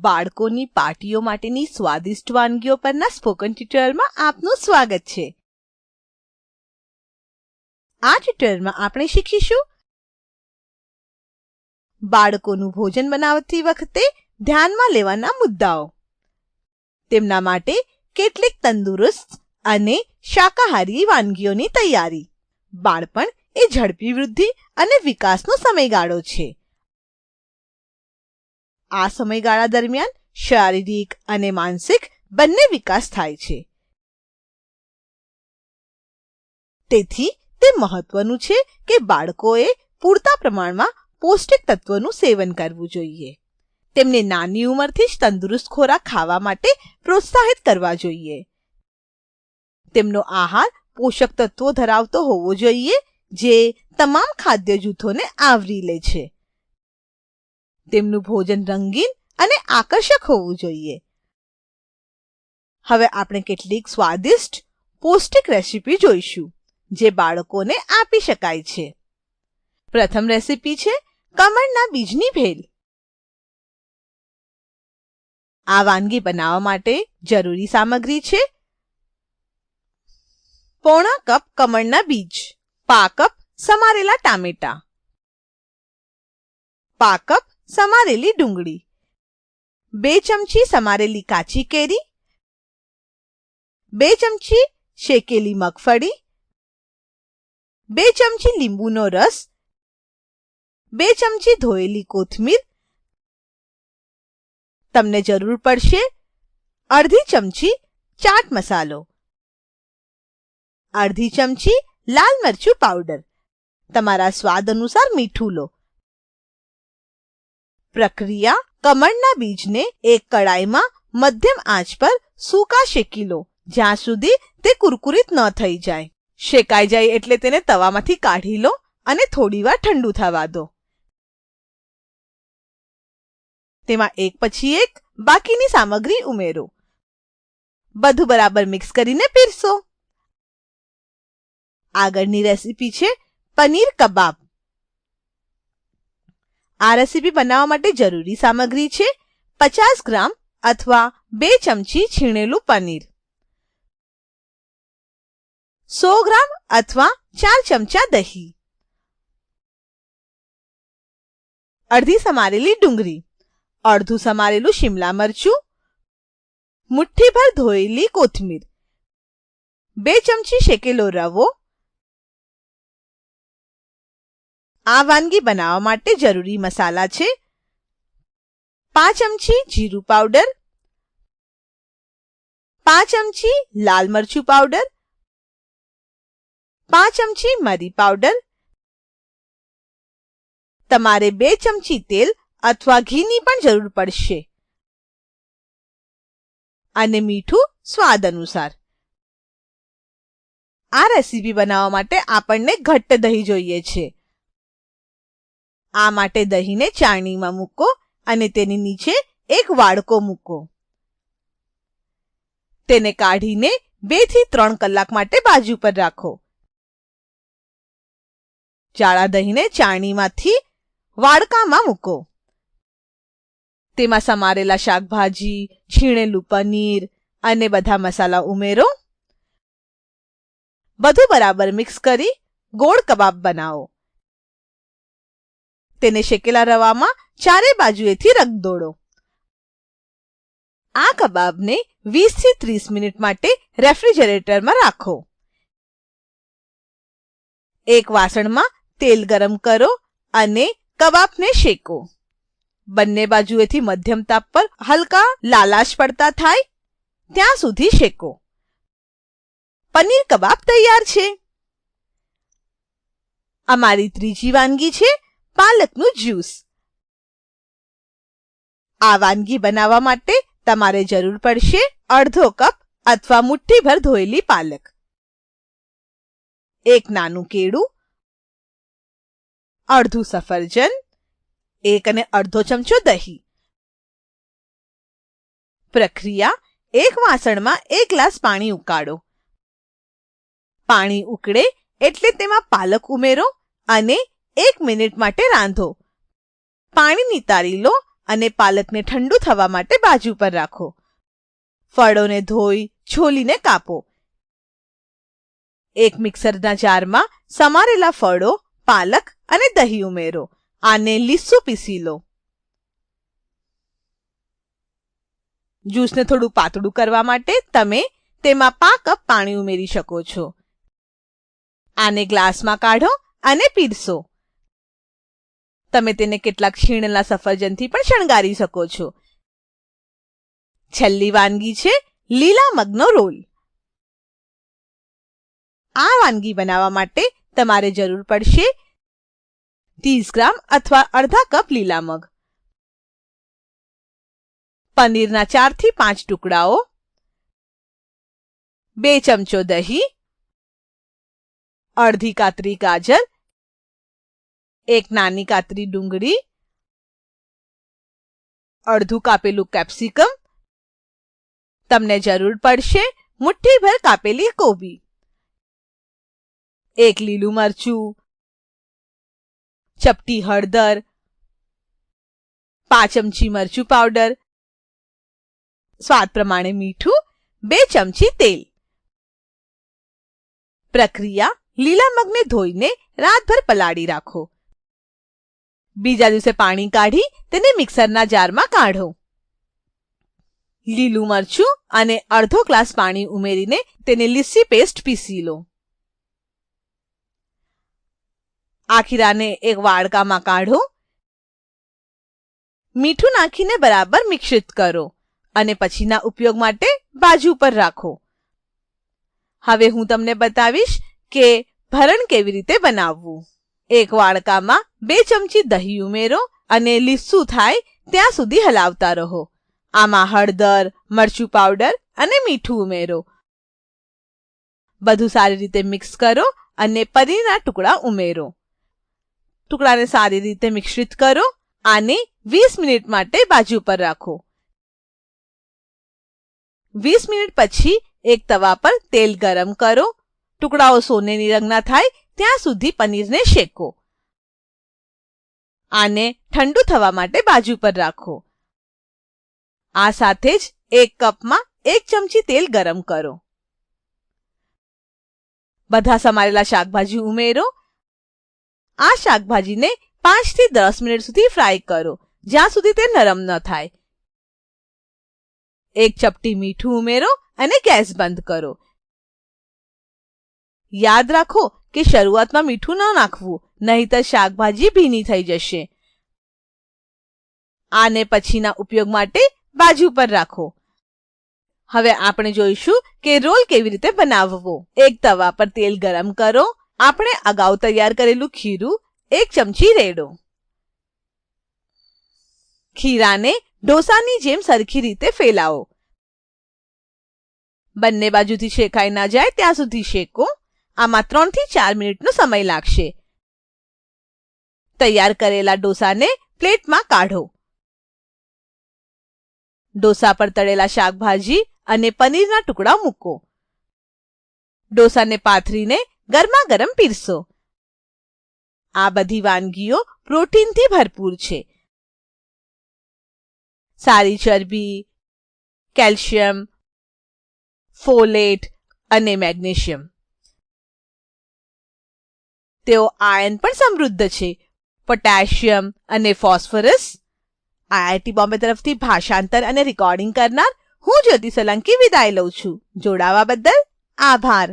બાળકોની પાર્ટીઓ માટેની સ્વાદિષ્ટ વાનગીઓ પરના સ્પોકન ટ્યુટોરિયલમાં આપનું સ્વાગત છે. આ ટ્યુટોરિયલમાં આપણે શીખીશું બાળકોનું ભોજન બનાવતી વખતે ધ્યાનમાં લેવાના મુદ્દાઓ. તેમના માટે કેટલીક તંદુરસ્ત અને શાકાહારી વાનગીઓની તૈયારી. બાળપણ એ ઝડપી વૃદ્ધિ અને વિકાસનો સમયગાળો છે. આ સમયગાળા દરમિયાન શારીરિક અને માનસિક બંને વિકાસ થાય છે. તેથી તે મહત્વનું છે કે બાળકોએ પૂરતા પ્રમાણમાં પૌષ્ટિક તત્વોનું સેવન કરવું જોઈએ. તેમને નાની ઉંમરથી જ તંદુરસ્ત ખોરાક ખાવા માટે પ્રોત્સાહિત કરવા જોઈએ. તેમનો આહાર પોષક તત્વો ધરાવતો હોવો જોઈએ જે તમામ ખાદ્ય જૂથોને આવરી લે છે. તેમનું ભોજન રંગીન અને આકર્ષક હોવું જોઈએ. હવે આપણે કેટલીક સ્વાદિષ્ટ પૌષ્ટિક રેસીપી જોઈશું, જે બાળકોને આપી શકાય છે. પ્રથમ રેસીપી છે કમળના બીજની ભેલ. આ વાનગી બનાવવા માટે જરૂરી સામગ્રી છે પોણા કપ કમળના બીજ, પા કપ સમારેલા ટામેટા, પા કપ સમારેલી ડુંગળી. બે ચમચી સમારેલી કાચી કેરી. બે ચમચી શેકેલી મગફળી. બે ચમચી લીંબુનો રસ. બે ચમચી ધોયેલી કોથમીર. તમને જરૂર પડશે અડધી ચમચી ચાટ મસાલો. અડધી ચમચી લાલ મરચું પાવડર. તમારા સ્વાદ અનુસાર મીઠું લો. પ્રક્રિયા કમળના બીજને એક કડાઈમાં મધ્યમ આંચ પર સૂકા શેકી લો, જ્યાં સુધી તે કુરકુરિત ન થઈ જાય. શેકાઈ જાય એટલે તેને તવામાંથી કાઢી લો અને થોડીવાર ઠંડુ થવા દો. તેમાં એક પછી એક બાકીની સામગ્રી ઉમેરો. બધું બરાબર મિક્સ કરીને પીરસો. આગળની રેસીપી છે પનીર કબાબ. આ રેસીપી બનાવવા માટે જરૂરી સામગ્રી છે પચાસ ગ્રામ અથવા બે ચમચી છીણેલું પનીર, સો ગ્રામ અથવા ચાર ચમચા દહીં, અડધી સમારેલી ડુંગળી, અડધું સમારેલું શિમલા મરચું, મુઠ્ઠીભર ધોયેલી કોથમીર, બે ચમચી શેકેલો રવો આ વાનગી બનાવવા માટે જરૂરી મસાલા છે પાંચ ચમચી જીરું પાવડર, પાંચ ચમચી લાલ મરચું પાવડર, પાંચ ચમચી મરી પાવડર, તમારે બે ચમચી તેલ અથવા ઘીની પણ જરૂર પડશે અને મીઠું સ્વાદ અનુસાર. આ રેસીપી બનાવવા માટે આપણને ઘટ્ટ દહીં જોઈએ છે. આ માટે દહીંને ચાળણીમાં મૂકો અને તેની નીચે એક વાડકો મૂકો. તેને કાઢીને બેથી ત્રણ કલાક માટે બાજુ પર રાખો. જાળા દહીંને ચાળણીમાંથી વાડકામાં મૂકો. તેમાં સમારેલા શાકભાજી, છીણેલું પનીર અને બધા મસાલા ઉમેરો. બધું બરાબર મિક્સ કરી ગોળ કબાબ બનાવો. તેને શેકેલા રવામાં ચારે બાજુએથી રગદોળો આ કબાબને 20 થી 30 મિનિટ માટે રેફ્રિજરેટરમાં રાખો. એક વાસણમાં તેલ ગરમ કરો અને કબાબને શેકો. બંને બાજુએથી મધ્યમ તાપ પર હલકા લાલાશ પડતા થાય ત્યાં સુધી શેકો. પનીર કબાબ તૈયાર છે. અમારી ત્રીજી વાનગી છે પાલકનું જ્યુસ. આ વાનગી બનાવવા માટે તમારે જરૂર પડશે અડધો કપ અથવા મુઠ્ઠીભર ધોયેલી પાલક. એક નાનું કેળું, અડધું સફરજન, એક અને અડધો ચમચો દહીં. પ્રક્રિયા, એક વાસણમાં એક ગ્લાસ પાણી ઉકાળો. પાણી ઉકળે એટલે તેમાં પાલક ઉમેરો અને એક મિનિટ માટે રાંધો. પાણી નિતારી લો અને પાલકને ઠંડુ થવા માટે બાજુ પર રાખો. ફળોને ધોઈ, છોલીને કાપો. એક મિક્સરના જારમાં સમારેલા ફળો, પાલક અને દહીં ઉમેરો. આને લીસું પીસી લો. જ્યુસને થોડું પાતળું કરવા માટે તમે તેમાં પા કપ પાણી ઉમેરી શકો છો. આને ગ્લાસમાં કાઢો અને પીરસો. તમે તેને કેટલાક છીણેલા સફરજનથી પણ શણગારી શકો છો. છેલ્લી વાનગી છે લીલા મગનો રોલ. આ વાનગી બનાવવા માટે તમારે જરૂર પડશે 30 ગ્રામ અથવા અડધા કપ લીલા મગ. પનીરના ચારથી પાંચ ટુકડાઓ. બે ચમચો દહીં. અડધી કાતરી ગાજર. એક નાની કાતરી ડુંગળી, અડધું કાપેલું કેપ્સિકમ, તમને જરૂર પડશે મુઠ્ઠીભર કાપેલી કોબી. એક લીલું મરચું, ચપટી હળદર, પાંચ ચમચી મરચું પાવડર, સ્વાદ પ્રમાણે મીઠું, બે ચમચી તેલ. પ્રક્રિયા લીલા મગને ધોઈને રાતભર પલાળી રાખો. બીજા દિવસે પાણી કાઢી તેને મિક્સરના જારમાં કાઢો. લીલું મરચું અને અડધો ગ્લાસ પાણી ઉમેરીને તેને લીસી પેસ્ટ પીસી લો. આ ખીરાને એક વાડકામાં કાઢો. મીઠું નાખીને બરાબર મિશ્રિત કરો અને પછીના ઉપયોગ માટે બાજુ પર રાખો. હવે હું તમને બતાવીશ કે ભરણ કેવી રીતે બનાવવું. એક વાડકામાં બે ચમચી દહીં ઉમેરો અને લીસું થાય ત્યાં સુધી હલાવતા રહો. આમાં હળદર, મરચું પાવડર અને મીઠું ઉમેરો. બધું સારી રીતે મિક્સ કરો અને પનીરના ટુકડા ઉમેરો. ટુકડાને સારી રીતે મિશ્રિત કરો. આને 20 મિનિટ માટે બાજુ પર રાખો. 20 મિનિટ પછી એક તવા પર તેલ ગરમ કરો. ટુકડાઓ સોનેરી રંગના થાય ત્યાં સુધી પનીરને શેકો. આને ઠંડુ થવા માટે બાજુ પર રાખો. આ સાથે જ એક કપમાં એક ચમચી તેલ ગરમ કરો. બધા સમારેલા શાકભાજી ઉમેરો. આ શાકભાજીને 5 થી 10 મિનિટ સુધી ફ્રાય કરો, જ્યાં સુધી તે નરમ ન થાય. એક ચપટી મીઠું ઉમેરો અને ગેસ બંધ કરો. યાદ રાખો કે શરૂઆતમાં મીઠું ન નાખવું, નહીંતર શાકભાજી ભીની થઈ જશે. આને પછીના ઉપયોગ માટે બાજુ પર રાખો. હવે આપણે જોઈશું કે રોલ કેવી રીતે બનાવવો. એક તવા પર તેલ ગરમ કરો. આપણે અગાઉ તૈયાર કરેલું ખીરું, એક ચમચી રેડો. ખીરાને ઢોસાની જેમ સરખી રીતે ફેલાવો. બંને બાજુથી શેકાઈ ના જાય, ત્યાં સુધી શેકો. આમાં 3 થી 4 મિનિટનો સમય લાગશે. તૈયાર કરેલા ડોસાને પ્લેટમાં કાઢો. ડોસા પર તળેલા શાકભાજી અને પનીરના ટુકડા મૂકો. ડોસાને પાથરીને ગરમા ગરમ પીરસો. આ બધી વાનગીઓ પ્રોટીનથી ભરપૂર છે. સારી ચરબી, કેલ્શિયમ, ફોલેટ અને મેગ્નેશિયમ. તેઓ આયર્ન પણ સમૃદ્ધ છે. પોટેશિયમ અને ફોસ્ફરસ આઈઆઈટી બોમ્બે તરફથી ભાષાંતર અને રેકોર્ડિંગ કરનાર હું જ્યોતિ સોલંકી વિદાય લઉં છું. જોડાવા બદલ આભાર.